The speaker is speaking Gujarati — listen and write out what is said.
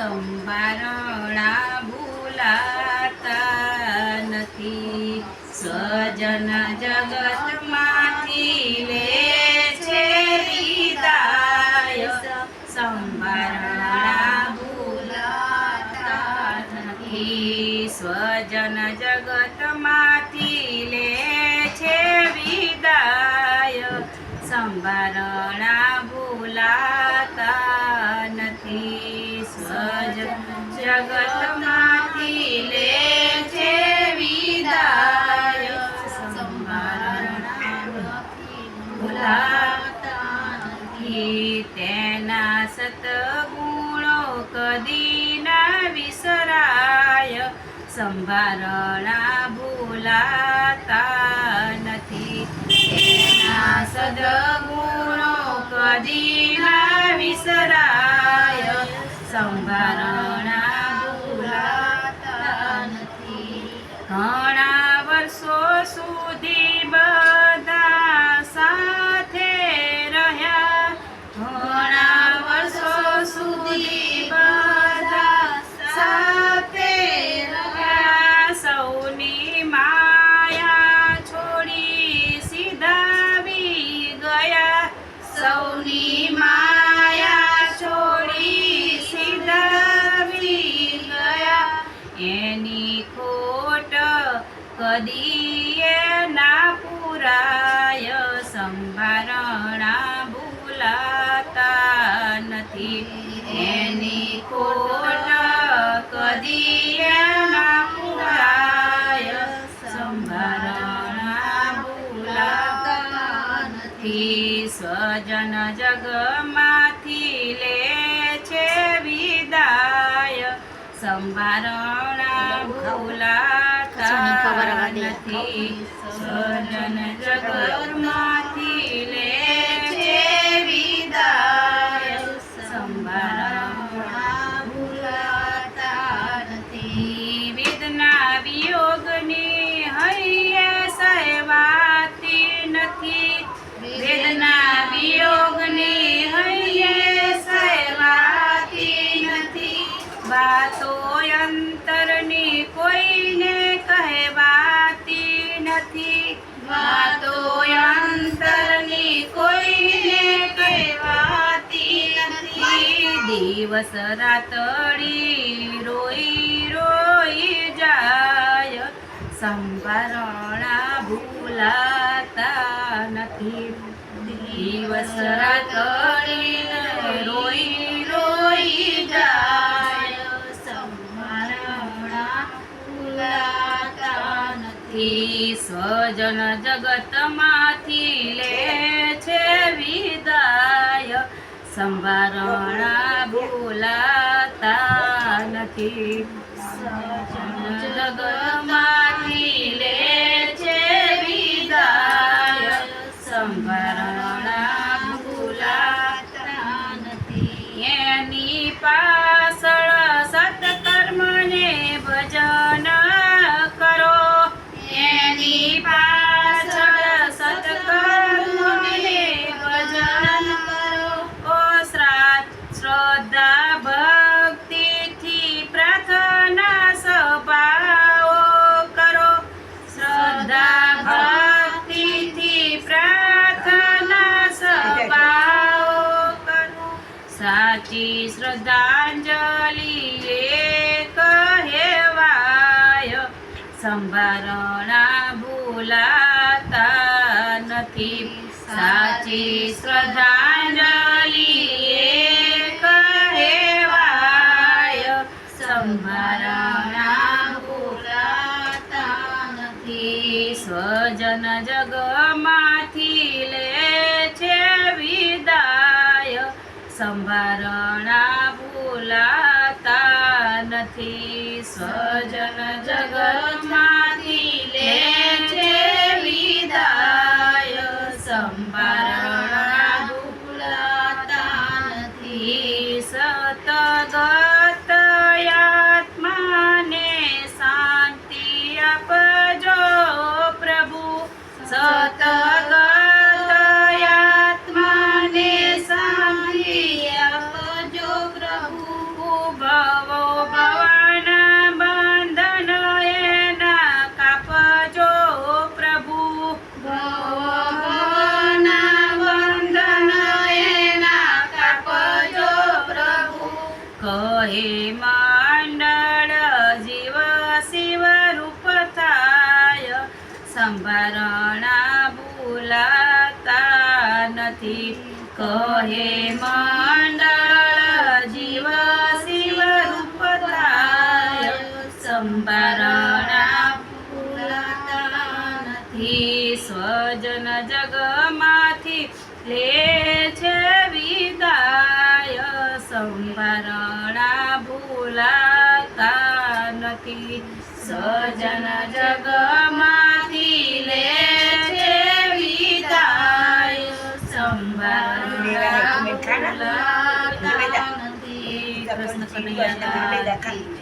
સંભારણા ભૂલાતા નથી. સજન જગતમાંથી લે છે વિદાય. સંભારણા ભૂલાતા નથી. સ્વજન લે છે વિદાય. સંભારણા ભૂલાતા સ્વજ જગતમાંથી લે છે વિદાય. સંભારણા ભૂલાતા નથી તેના સતગુણો કદી સંભારણા ભૂલાતા સંભારણા ઘણા વર્ષો સુધી સંભારણા ભૂલાતા નથી. એની ખોટ કદી પુરાય સંભારણા ભૂલાતા નથી. સ્વજન જગમાંથી સંભારણા ભૂલાતા નથી. જગતમાંથી લે નથી વાતો અંતરની દિવસ રાતડી રોઈ રોઈ જાય. સંભરણા ભૂલાતા નથી. દિવસ રાતડી નથી સ્વજન જગતમાંથી લે છે વિદાય સંભારણા. સાચી શ્રદ્ધાંજલિ એ કહેવાય સંભારણા ભૂલાતા નથી. સાચી શ્રદ્ધાંજલિ એ કહેવાય સંભારણા ભૂલાતા નથી. સ્વજન જગમાંથી સંભારણા ભૂલાતા નથી. સ્વજન જગતમાંથી લે સંભરણા ભૂલાતા નથી. કહે મા સંભારણા ભૂલાતા